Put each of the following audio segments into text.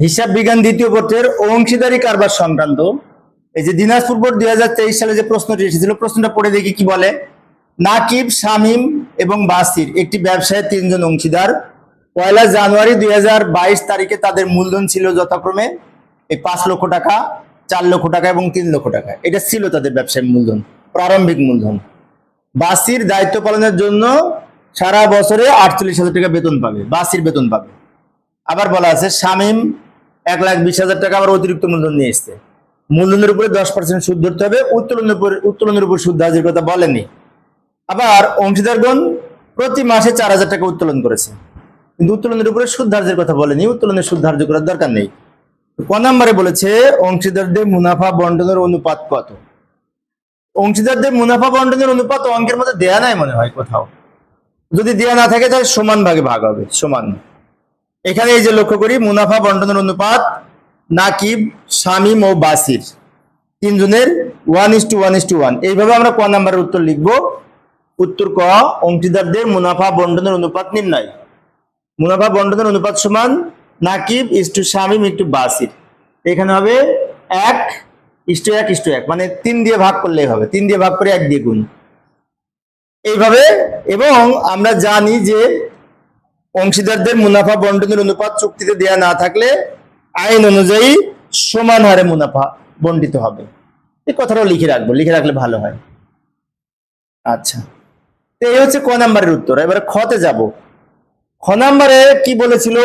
হিসাব বিজ্ঞান দ্বিতীয় পত্রের অংশীদারি কারবার সংক্রান্ত। এই যে দিনাজপুর বোর্ড দুই হাজার তেইশ সালে যে প্রশ্নটি এসেছিল, প্রশ্নটা পড়ে দেখি কি বলে? নাকিব, শামীম এবং বাসির, একটি ব্যবসায়ের তিনজন অংশীদার। পয়লা জানুয়ারি দুই হাজার বাইশ তারিখে তাদের মূলধন ছিল যথাক্রমে এই পাঁচ লক্ষ টাকা, চার লক্ষ টাকা এবং তিন লক্ষ টাকা। এটা ছিল তাদের ব্যবসায়িক মূলধন, প্রারম্ভিক মূলধন। বাসির দায়িত্ব পালনের জন্য সারা বছরে আটচল্লিশ হাজার টাকা বেতন পাবে, বাসির বেতন পাবে। আবার বলা আছে, শামীম এক লাখ বিশ হাজার টাকা আবার অতিরিক্ত মূলধন নিয়ে এসছে। মূলধনের উপরে দশ পার্সেন্ট সুদ ধরতে হবে, উত্তোলনের উপর উত্তোলনের উপর সুদ হাজির কথা বলেনি। আবার অংশীদারগণ প্রতি মাসে চার হাজার টাকা উত্তোলন করেছে। কিন্তু উত্তোলনের উপরে সুদ ধার্যের কথা বলেনি উত্তোলনের সুদ ধার্য করার দরকার নেই। ক নম্বরে বলেছে, অংশীদারদের মুনাফা বন্টনের অনুপাত কত? অংশীদারদের মুনাফা বন্টনের অনুপাত অঙ্কের মধ্যে দেয়া নাই মনে হয় কোথাও। যদি দেয়া না থাকে, তাহলে সমান ভাগে ভাগ হবে, সমান। এখানে এই যে লক্ষ্য করি, মুনাফা বন্টনের অনুপাত নাকিব, শামীম ও বাসির। তিনজনের one is to one is to one এইভাবে আমরা ক নাম্বারের উত্তর লিখব। উত্তর ক, অংশীদারদের মুনাফা বন্টনের অনুপাত নির্ণয়। মুনাফা বন্টনের অনুপাত সমান Nakib is to Shamim is Basir. এখানে হবে এক ইস টু এক ইস টু এক। মানে তিন দিয়ে ভাগ করলেই হবে। তিন দিয়ে ভাগ করে এক দিয়ে গুণ। এইভাবে, এবং আমরা জানি যে অংশীদারদের মুনাফা বন্টনের অনুপাত চুক্তিতে দেয়া না থাকলে আইন অনুযায়ী সমান হারে মুনাফা বন্টিত হবে। এই কথাটাও লিখে রাখব, লিখে রাখলে ভালো হয়। আচ্ছা। তো এই হচ্ছে ক নাম্বারের উত্তর, এবারে খতে যাব। খ নাম্বারে কি বলেছিল?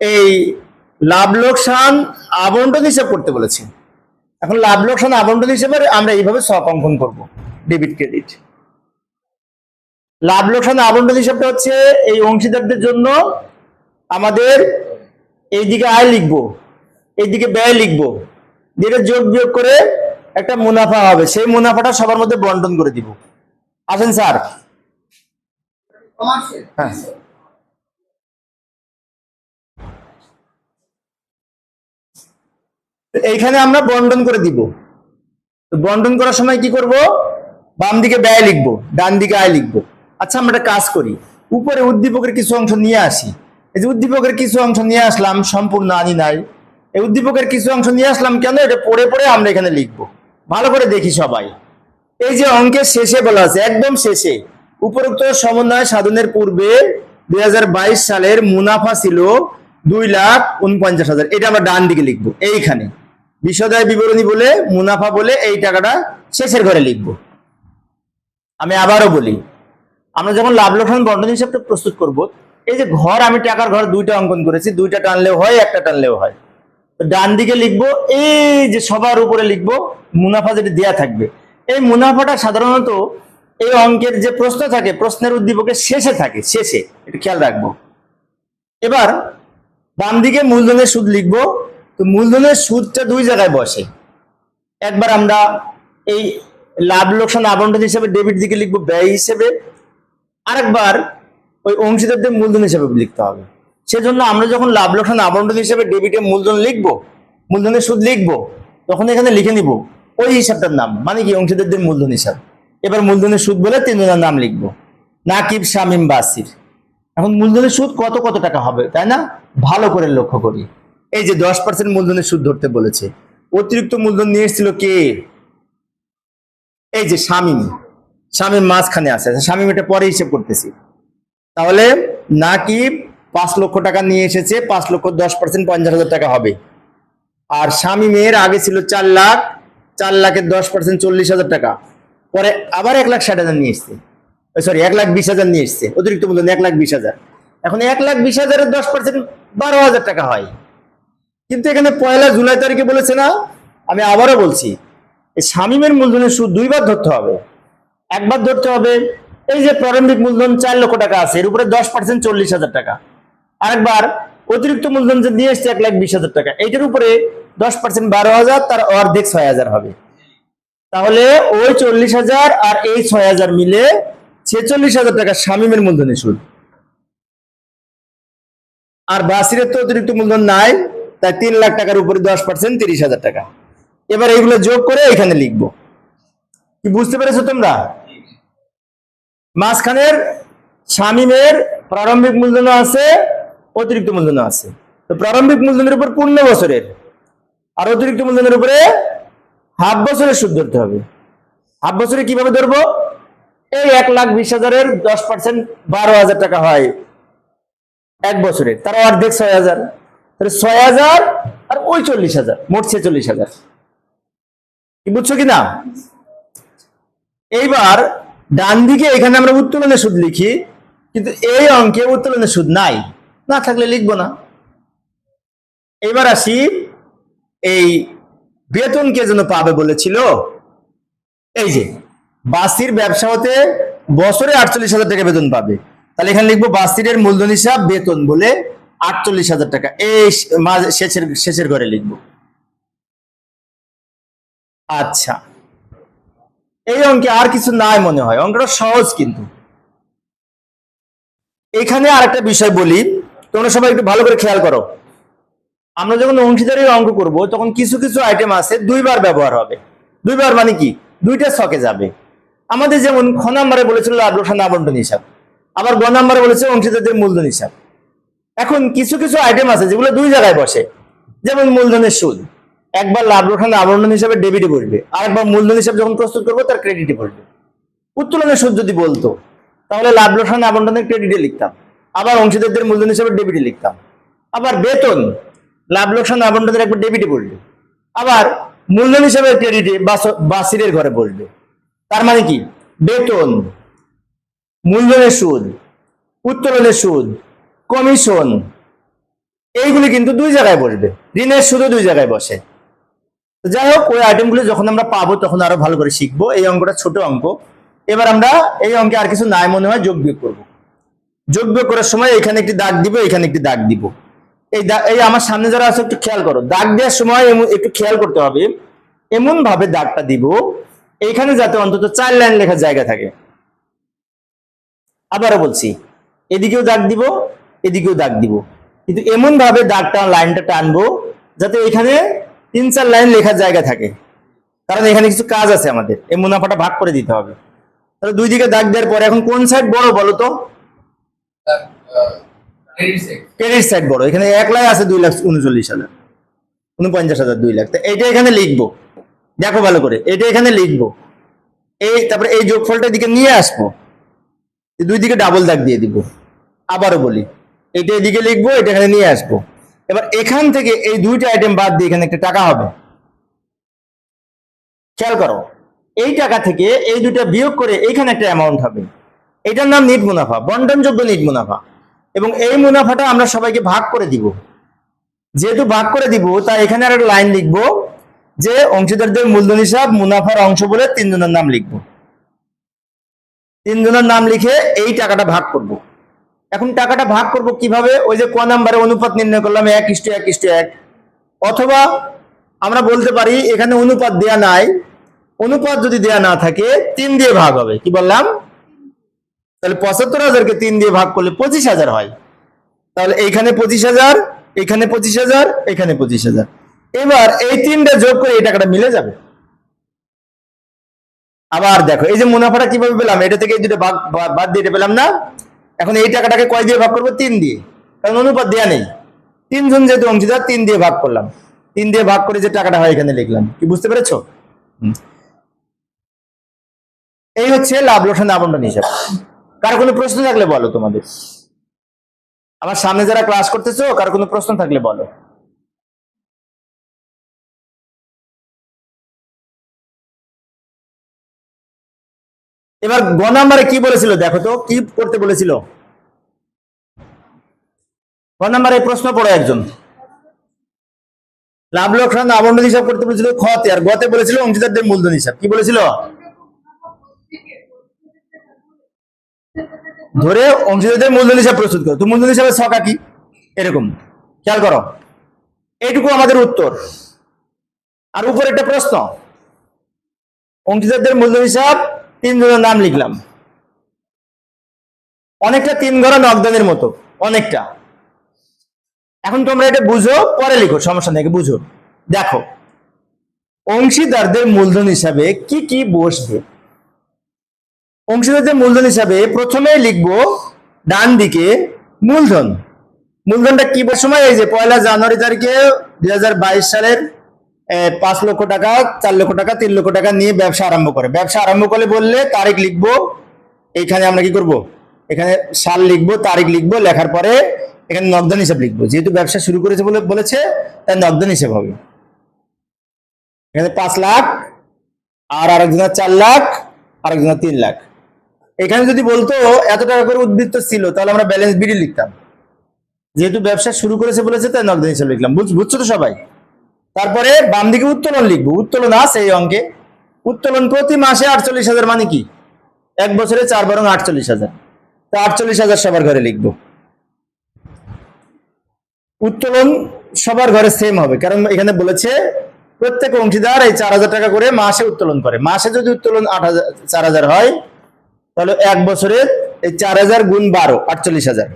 এই লাভ লোকসান আবন্টন হিসাব করতে বলেছে। এখন লাভ লোকসান আবন্টন হিসেবে আমরা এইভাবে সব অঙ্কন করব, ডেবিট ক্রেডিট। লাভ লোকসান আবন্টন হিসাবটা হচ্ছে এই অংশীদারদের জন্য আমাদের এইদিকে আয় লিখব এইদিকে ব্যয় লিখব যেটা যোগ বিয়োগ করে একটা মুনাফা হবে। সেই মুনাফাটা সবার মধ্যে বন্টন করে দিব। আসেন স্যার। হ্যাঁ। এইখানে আমরা বন্টন করে দিব। বন্টন করার সময় কি করব? বাম দিকে ব্যয় লিখব ডান দিকে আয় লিখব। আচ্ছা আমরা একটা কাজ করি। উপরে উদ্দীপকের কিছু অংশ নিয়ে আসি। এই যে উদ্দীপকের কিছু অংশ নিয়ে আসলাম, সম্পূর্ণ আনি নাই। এই উদ্দীপকের কিছু অংশ নিয়ে আসলাম কেন? এটা পড়ে পড়ে আমরা এখানে লিখব। ভালো করে দেখি সবাই। এই যে অঙ্কের শেষে বলা আছে, একদম শেষে। উপরোক্ত সমন্বয় সাধনের পূর্বে দুই হাজার বাইশ সালের মুনাফা ছিল দুই লাখ উনপঞ্চাশ হাজার। এটা আমরা ডান দিকে লিখব, এইখানে। বিশদায় বিবরণী বলে, মুনাফা বলে, এই টাকাটা শেষের ঘরে লিখব। আমি আবারও বলি আমরা যখন লাভ লোকসান বন্টন হিসাবটা প্রস্তুত করব, এই যে ঘর আমি টাকার ঘর দুইটা অঙ্কন করেছি, দুইটা টানলেও হয়, একটা টানলেও হয়। ডান দিকে লিখব, এই যে সবার উপরে লিখব, মুনাফা যেটা দেয়া থাকবে। এই মুনাফাটা সাধারণত এই অঙ্কের যে প্রশ্ন থাকে, প্রশ্নের উদ্দীপকের শেষে থাকে, শেষে, এটা খেয়াল রাখব। এবার বাম দিকে মূলধনের সুদ লিখব, তো মূলধনের সুদটা দুই জায়গায় বসে। একবার আমরা এই লাভ লোকসান আবন্টন হিসেবে ডেবিট দিকে লিখব, ব্যয় হিসেবে আরেকবার ওই অংশীদারদের মূলধন হিসেবে লিখতে হবে। সেজন্য আমরা যখন লাভ লোকসান আবন্টন হিসেবে ডেবিটে মূলধন লিখব, মূলধনের সুদ লিখব, তখন এখানে লিখে নিব ওই হিসাবটার নাম মানে কি অংশীদারদের মূলধন হিসাব। এবার মূলধনের সুদ বলে তিনজনের নাম লিখব, নাকিব শামিম বাসির। এখন মূলধনের সুদ কত কত টাকা হবে, তাই না? ভালো করে লক্ষ্য করি। এই যে দশ পার্সেন্ট মূলধনের সুদ ধরতে বলেছে, অতিরিক্ত মূলধন নিয়ে এসেছিল কে? এই যে শামিম। শামিম মাঝখানে আছে। আচ্ছা, শামিম এটা পরে হিসেব করতেছি। তাহলে নাকিব পাঁচ লক্ষ টাকা নিয়ে এসেছে পাঁচ লক্ষ দশ পার্সেন্ট পঞ্চাশ হাজার টাকা হবে। আর শামিমের আগে ছিল চার লাখ চার লাখের দশ পার্সেন্ট চল্লিশ হাজার টাকা। পরে আবার এক লাখ ষাট হাজার নিয়ে এসছে। সরি এক লাখ বিশ হাজার নিয়ে এসছে। অতিরিক্ত মূলধন এক লাখ বিশ হাজার। এখন এক লাখ বিশ হাজারের দশ পার্সেন্ট বারো হাজার টাকা হয়। কিন্তু এখানে পয়লা জুলাই তারিখে বলেছে না আমি আবারও বলছি এই শামিমের মূলধনের সুদ দুইবার ধরতে হবে। একবার ধরতে হবে। এই যে প্রারম্ভিক মূলধন চার লক্ষ টাকা আছে, এর উপরে দশ পার্সেন্ট চল্লিশ হাজার টাকা। আরেকবার, অতিরিক্ত মূলধন যে নিয়ে এসছে এক লাখ বিশ হাজার টাকা, এইটার উপরে দশ পার্সেন্ট বারো হাজার, তার অর্ধেক ছয় হাজার হবে। তাহলে ওই চল্লিশ হাজার আর এই ছয় হাজার মিলে ছেচল্লিশ হাজার টাকা শামিমের মূলধনের সুদ আর বাসিরের তো অতিরিক্ত মূলধন নাই, তাই তিন লাখ টাকার উপরে দশ পার্সেন্ট তিরিশ হাজার টাকা। এবার এইগুলো যোগ করে এখানে লিখব। কি বুঝতে পেরেছ তোমরা? মাঝখানের শামিমের প্রারম্ভিক মূলধনও আছে, অতিরিক্ত মূলধনও আছে। তো প্রারম্ভিক মূলধনের উপর পূর্ণ বছরের আর অতিরিক্ত মূলধনের উপরে হাফ বছরের সুদ ধরতে হবে। হাফ বছরে কীভাবে ধরবো? এই এক লাখ বিশ হাজারের দশ পার্সেন্ট বারো হাজার টাকা হয় এক বছরে। তার অর্ধেক ছয় হাজার। তাহলে ছয় হাজার আর ওই চল্লিশ হাজার, মোট ছেচল্লিশ হাজার। বুঝছ কি না? এইবার ডান দিকে এখানে আমরা উত্তোলনের সুদ লিখি, কিন্তু এই অঙ্কে উত্তোলনের সুদ নাই। না থাকলে লিখব না। এবার আসি, এই বেতন কে যেন পাবে বলেছিল, এই যে, বাসির ব্যবসা হতে বছরে আটচল্লিশ হাজার টাকা বেতন পাবে। তাহলে এখানে লিখব বাসিরের মূলধন হিসাব বেতন বলে আটচল্লিশ হাজার টাকা। এই শেষের শেষের ঘরে লিখব। আচ্ছা। এই অঙ্কে আর কিছু নাই মনে হয়। অঙ্কটা সহজ কিন্তু। এখানে আরেকটা বিষয় বলি। তোমরা সবাই একটু ভালো করে খেয়াল করো। আমরা যখন অংশীদারির অঙ্ক করব, তখন কিছু কিছু আইটেম আছে, দুইবার ব্যবহার হবে। দুইবার মানে কি? দুইটা ছকে যাবে। আমাদের যেমন খ নাম্বারে বলেছিল লাভ লোকসান আবন্টন হিসাব। আবার গ নাম্বারে বলেছে অংশীদারদের মূলধন হিসাব। এখন কিছু কিছু আইটেম আছে, যেগুলো দুই জায়গায় বসে। যেমন মূলধনের সুদ। একবার লাভ লোকসান আবন্টন হিসাবে ডেবিটে বসবে আরেকবার মূলধন হিসাবে যখন প্রস্তুত করব তার ক্রেডিটে বসবে উত্তোলনের সুদ যদি বলতো, তাহলে লাভ লোকসান আবন্টনের ক্রেডিটে লিখতাম, আবার অংশীদারদের মূলধন হিসাবে ডেবিটে লিখতাম। আবার বেতন, লাভ লোকসান আবন্টনের একবার ডেবিটে বসবে আবার মূলধন হিসাবে ক্রেডিটে বাসিরের ঘরে বসবে তার মানে কি? বেতন, মূলধনের সুদ, উত্তোলনের সুদ কমিশন এইগুলি কিন্তু দুই জায়গায় বসবে ঋণের সুদও দুই জায়গায় বসে। যাই হোক, ওই আইটেমগুলো যখন আমরা পাবো, তখন আরও ভালো করে শিখব। এই অঙ্কটা ছোট অঙ্ক। এবার আমরা এই অঙ্কে আর কিছু নাই মনে হয় যোগ বিয়োগ করব। যোগ বিয়োগ করার সময় এখানে একটি দাগ দিব, এখানে একটি দাগ দিব। এই এই আমার সামনে যারা আছে, একটু খেয়াল করো। দাগ দেওয়ার সময় একটু খেয়াল করতে হবে। এমন ভাবে দাগটা দিব, এইখানে যাতে অন্তত চার লাইন লেখার জায়গা থাকে। আবারও বলছি, এদিকেও দাগ দিব, এদিকেও দাগ দিব। কিন্তু এমন ভাবে দাগটা, লাইনটা টানবো, যাতে এখানে তিন চার লাইন লেখার জায়গা থাকে। কারণ এখানে কিছু কাজ আছে আমাদের। এই মুনাফাটা ভাগ করে দিতে হবে। তাহলে দুই দিকে দাগ দেওয়ার পরে এখন কোন সাইড বড় বলো তো? ক্রেডিট সাইড বড়। এখানে এক লাখ আছে দুই লাখ উনচল্লিশ হাজার। উনপঞ্চাশ হাজার দুই লাখ। তা এইটা এখানে লিখব। দেখো ভালো করে। এটা এখানে লিখব। এই তারপরে এই যোগফলটা দিকে নিয়ে আসব। দুই দিকে ডাবল দাগ দিয়ে দিব। আবারও বলি। এটা এদিকে লিখব, এটা এখানে নিয়ে আসব। এবার এখান থেকে এই দুইটা আইটেম বাদ দিয়ে এখানে একটা টাকা হবে। খেয়াল করো, এই টাকা থেকে এই দুইটা বিয়োগ করে এইখানে একটা অ্যামাউন্ট হবে। এটার নাম নিট মুনাফা, বন্টনযোগ্য নিট মুনাফা। এবং এই মুনাফাটা আমরা সবাইকে ভাগ করে দিব। যেহেতু ভাগ করে দিব, তাই এখানে আর একটা লাইন লিখব, যে অংশীদারদের মূলধন হিসাব মুনাফার অংশ বলে তিনজনের নাম লিখব। তিনজনের নাম লিখে এই টাকাটা ভাগ করব। এখন টাকাটা ভাগ করব কীভাবে? ওই যে ক নাম্বারে অনুপাত নির্ণয় করলাম, এক ইস্টু এক ইস্টু এক। অথবা আমরা বলতে পারি এখানে অনুপাত দেয়া নাই, অনুপাত যদি দেয়া না থাকে, তিন দিয়ে ভাগ হবে। কি বললাম? তাহলে পঁচাত্তর হাজারকে তিন দিয়ে ভাগ করলে পঁচিশ হাজার হয়। তাহলে এইখানে পঁচিশ হাজার, এখানে পঁচিশ হাজার, এখানে পঁচিশ হাজার। এবার এই তিনটা যোগ করে এই টাকাটা মিলে যাবে। আবার দেখো, এই যে মুনাফাটা কীভাবে পেলাম? এটা থেকে দুটো ভাগ বাদ দিয়ে পেলাম না। এখন এই টাকাটাকে কয় দিয়ে ভাগ করব? তিন দিয়ে। কারণ অনুপাত দেয়া নেই। তিনজন যেহেতু অংশীদার তিন দিয়ে ভাগ করলাম। তিন দিয়ে ভাগ করে যে টাকাটা হয় এখানে লিখলাম। কি বুঝতে পেরেছ? এই হচ্ছে লাভ লোসান আবন্টন হিসাব। কার কোনো প্রশ্ন থাকলে বলো তোমাদের। আমার সামনে যারা ক্লাস করতেছো কার কোনো প্রশ্ন থাকলে বলো। এবার গ নাম্বারে কি বলেছিল? দেখো তো, কি করতে বলেছিল? গ নাম্বারে প্রশ্ন পড়ো একজন। লাভ লোকসান আবন্টন হিসাব করতে বলেছিল খতে, আর গতে বলেছিল অংশীদারদের মূলধন হিসাব। কি বলেছিল? ধরে অংশীদারদের মূলধন হিসাব প্রস্তুত করো। তো মূলধন হিসাবে ছকা কি এরকম। খেয়াল করো। এইটুকু আমাদের উত্তর। আর উপরে একটা প্রশ্ন। অংশীদারদের মূলধন হিসাব তিনজনের নাম লিখলাম। অনেকটা তিন ঘরা নকদানের মতো, অনেকটা। এখন তোমরা এটা বুঝো, পরে লিখো, সমস্যা নেই, বুঝো। দেখো, অংশীদারদের মূলধন হিসাবে কি কি বসবে? অংশীদারদের মূলধন হিসাবে প্রথমে লিখব ডান দিকে মূলধন। মূলধনটা কি সময় এই যে পয়লা জানুয়ারি তারিখে দুই হাজার বাইশ সালের পাঁচ লক্ষ টাকা, চার লক্ষ টাকা, তিন লক্ষ টাকা নিয়ে ব্যবসা আরম্ভ করে। ব্যবসা আরম্ভ করে বললে তারিখ লিখব, এইখানে আমরা কি করব? এখানে সাল লিখব, তারিখ লিখব, লেখার পরে এখানে নগদান হিসাব লিখব। যেহেতু ব্যবসা শুরু করেছে বলে, বলেছে, তাই নগদান হিসাব হবে। এখানে পাঁচ লাখ, আর আরেকজনের চার লাখ আরেকজনের তিন লাখ। এখানে যদি বলতো এত টাকা করে উদ্বৃত্ত ছিল, তাহলে আমরা ব্যালেন্স বিডি লিখতাম। যেহেতু ব্যবসা শুরু করেছে বলেছে, তাই নগদান হিসাব লিখলাম। বুঝ- বুঝছ তো সবাই? তারপরে বাম দিকে উত্তোলন লিখব। উত্তোলন আছে এই অঙ্কে। উত্তোলন প্রতি মাসে আটচল্লিশ হাজার মানে কি? এক বছরে চার বরং আটচল্লিশ হাজার। তো আটচল্লিশ হাজার সবার ঘরে লিখব। উত্তোলন সবার ঘরে সেম হবে, কারণ এখানে বলেছে প্রত্যেক অংশীদার এই চার হাজার টাকা করে মাসে উত্তোলন করে। মাসে যদি উত্তোলন আট হাজার, চার হাজার হয়, তাহলে এক বছরে এই চার হাজার গুণ বারো, আটচল্লিশ হাজার।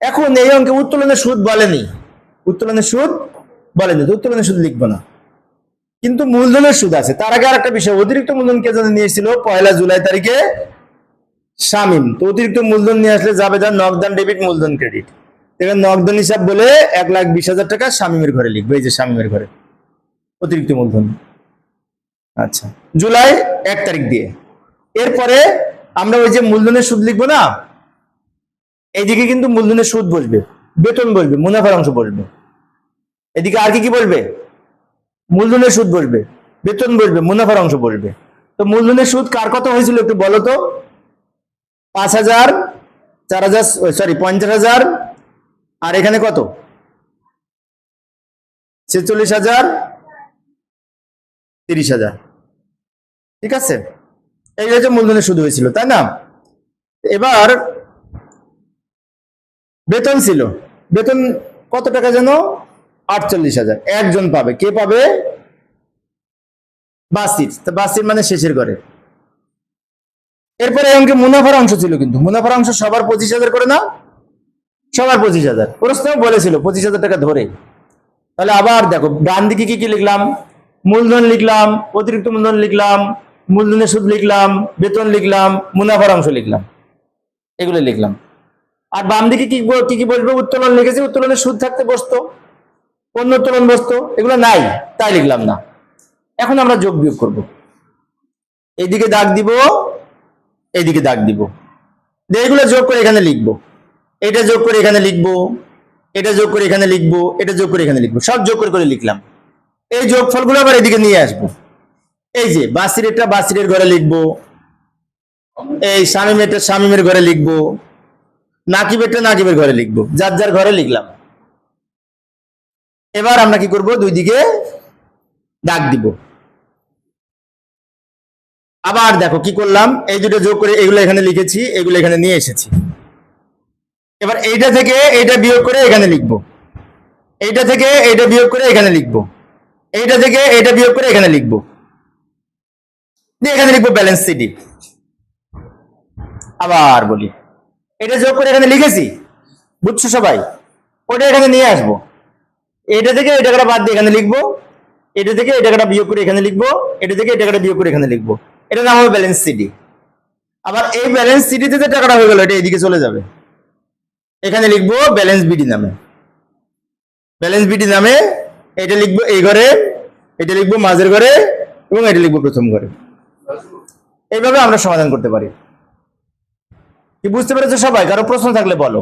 এখন এই অঙ্কে উত্তোলনের সুদ বলেনি। উত্তোলনের সুদ বলেনি তো উত্তোলনের সুদ লিখব না। কিন্তু মূলধনের সুদ আছে। তার আগে আরেকটা বিষয়, অতিরিক্ত মূলধন কে যেন নিয়ে এসেছিল? পয়লা জুলাই তারিখে শামিম। তো অতিরিক্ত মূলধন নিয়ে আসলে যাবে যার নগদান ডেবিট মূলধন ক্রেডিট। এখানে নগদান হিসাব বলে এক লাখ বিশ হাজার টাকা শামিমের ঘরে লিখবে, এই যে শামিমের ঘরে। অতিরিক্ত মূলধন। আচ্ছা জুলাই এক তারিখ দিয়ে। এরপরে আমরা ওই যে মূলধনের সুদ লিখব না, এইদিকে কিন্তু মূলধনের সুদ বসবে, বেতন বসবে, মুনাফার অংশ বসবে। এদিকে আর কি কি বলবে? মূলধনের সুদ বসবে বেতন বসবে মুনাফার অংশ বসবে তো মূলধনের সুদ কার কত হয়েছিল একটু বলো তো? পাঁচ হাজার, চার হাজার সরি পঞ্চাশ হাজার, আর এখানে কত? ছেচল্লিশ হাজার, তিরিশ হাজার। ঠিক আছে? এই হচ্ছে মূলধনের সুদ হয়েছিল, তাই না? এবার বেতন ছিল। বেতন কত টাকা যেন? আটচল্লিশ হাজার। একজন পাবে। কে পাবে? বাসির তো বাসির মানে শেষের ঘরে। এরপরে অঙ্কে মুনাফার অংশ ছিল কিন্তু। মুনাফার অংশ সবার পঁচিশ হাজার করে না সবার পঁচিশ হাজার। প্রশ্নও বলেছিল পঁচিশ হাজার টাকা ধরে। তাহলে আবার দেখো, ডান দিকে কি কি লিখলাম? মূলধন লিখলাম, অতিরিক্ত মূলধন লিখলাম, মূলধনের সুদ লিখলাম, বেতন লিখলাম, মুনাফার অংশ লিখলাম। এগুলো লিখলাম। আর বাম দিকে কি কি বসবে উত্তোলন লিখেছি। উত্তোলনের সুদ থাকতে বসতো। অন্য উত্তোলন বসতো, এগুলো নাই, তাই লিখলাম না। এখন আমরা যোগ বিয়োগ করব। এইদিকে দাগ দিব এইদিকে দাগ দিব। এগুলো যোগ করে এখানে লিখব। এটা যোগ করে এখানে লিখব, এটা যোগ করে এখানে লিখব, এটা যোগ করে এখানে লিখব। সব যোগ করে করে লিখলাম। এই যোগফলগুলো আবার এদিকে নিয়ে আসব। এই যে, বাসিরেরটা বাসিরের ঘরে লিখব। এই শামিমেরটা শামিমের ঘরে লিখব। নাকিবেরটা নাকিবের ঘরে লিখব। যার যার ঘরে লিখলাম। এবার আমরা কি করব? দুই দিকে দাগ দিব। আবার দেখো কি করলাম? এই দুটো যোগ করে এগুলো এখানে লিখেছি, এগুলো এখানে নিয়ে এসেছি। এবার এইটা থেকে এইটা বিয়োগ করে এখানে লিখব। এইটা থেকে এইটা বিয়োগ করে এখানে লিখব। এইটা থেকে এইটা বিয়োগ করে এখানে লিখব। দিয়ে এখানে লিখব ব্যালেন্স সিটি আবার বলি। এটা যোগ করে এখানে লিখেছি? বুঝছ সবাই? ওটা এখানে নিয়ে আসব। এটা থেকে এই টাকাটা বাদ দিয়ে এখানে লিখব। এটা থেকে এই টাকাটা বিয়োগ করে এখানে লিখব। এটা থেকে এই টাকাটা বিয়োগ করে এখানে লিখব। এটা নাম হবে ব্যালেন্স সিটি আবার এই ব্যালেন্স সিটিতে যে টাকাটা হয়ে গেল, এটা এদিকে চলে যাবে। এখানে লিখব ব্যালেন্স বিডি নামে। ব্যালেন্স বিডি নামে এটা লিখব এই ঘরে, এটা লিখব মাঝের ঘরে এবং এটা লিখব প্রথম ঘরে। এইভাবে আমরা সমাধান করতে পারি। কি বুঝতে পেরেছ সবাই? কারও প্রশ্ন থাকলে বলো।